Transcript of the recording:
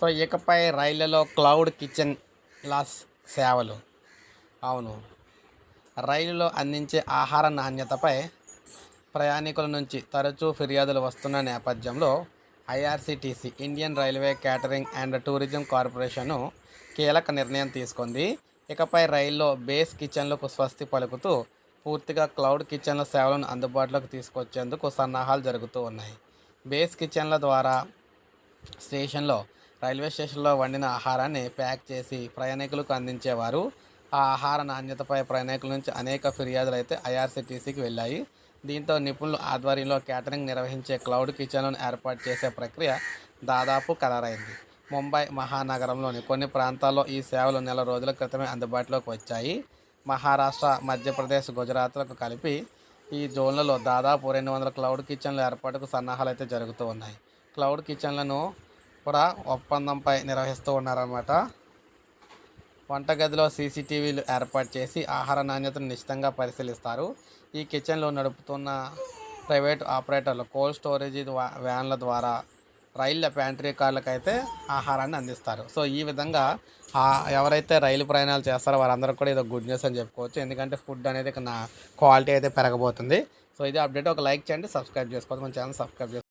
So ఇకపై రైళ్ళలో cloud kitchen loss సేవలు. అవును. రైలులో అందించే ఆహార నాణ్యతపై ప్రయాణికుల నుంచి తరచూ ఫిర్యాదులు వస్తున్న నేపథ్యంలో IRCTC Indian railway catering and tourism corporation కీలక నిర్ణయం తీసుకుంది. ఇకపై రైల్లో బేస్ కిచెన్లకు స్వస్తి పలుకుతూ పూర్తిగా క్లౌడ్ కిచెన్ల సేవలను అందుబాటులోకి తీసుకొచ్చేందుకు సన్నాహాలు జరుగుతూ ఉన్నాయి. బేస్ కిచెన్ల ద్వారా స్టేషన్లో రైల్వే స్టేషన్లో వండిన ఆహారాన్ని ప్యాక్ చేసి ప్రయాణికులకు అందించేవారు. ఆ ఆహార నాణ్యతపై ప్రయాణికుల నుంచి అనేక ఫిర్యాదులు అయితే ఐఆర్సిటీసీకి వెళ్ళాయి. దీంతో నిపుణుల ఆధ్వర్యంలో క్యాటరింగ్ నిర్వహించే క్లౌడ్ కిచెన్లను ఏర్పాటు చేసే ప్రక్రియ దాదాపు ఖరారైంది. ముంబై మహానగరంలోని కొన్ని ప్రాంతాల్లో ఈ సేవలు నెల రోజుల క్రితమే అందుబాటులోకి వచ్చాయి. మహారాష్ట్ర మధ్యప్రదేశ్ గుజరాత్లకు కలిపి ఈ జోన్లలో దాదాపు రెండు వందల క్లౌడ్ కిచెన్ల ఏర్పాటుకు సన్నాహాలు అయితే జరుగుతూ ఉన్నాయి. క్లౌడ్ కిచెన్లను కూడా ఒప్పందంపై నిర్వహిస్తూ ఉన్నారన్నమాట. వంటగదిలో సీసీటీవీలు ఏర్పాటు చేసి ఆహార నాణ్యతను నిశ్చితంగా పరిశీలిస్తారు. ఈ కిచెన్లో నడుపుతున్న ప్రైవేట్ ఆపరేటర్లు కోల్డ్ స్టోరేజ్ వ్యాన్ల ద్వారా రైళ్ళ ప్యాంట్రీ కార్లకైతే ఆహారాన్ని అందిస్తారు. సో ఈ విధంగా ఎవరైతే రైలు ప్రయాణాలు చేస్తారో వారందరూ కూడా ఇది గుడ్ న్యూస్ అని చెప్పుకోవచ్చు. ఎందుకంటే ఫుడ్ అనేది నా క్వాలిటీ అయితే పెరగబోతుంది. సో ఇది అప్డేట్. ఒక లైక్ చేయండి సబ్స్క్రైబ్ చేసుకోవచ్చు మన ఛానల్ సబ్స్క్రైబ్ చేసుకోండి.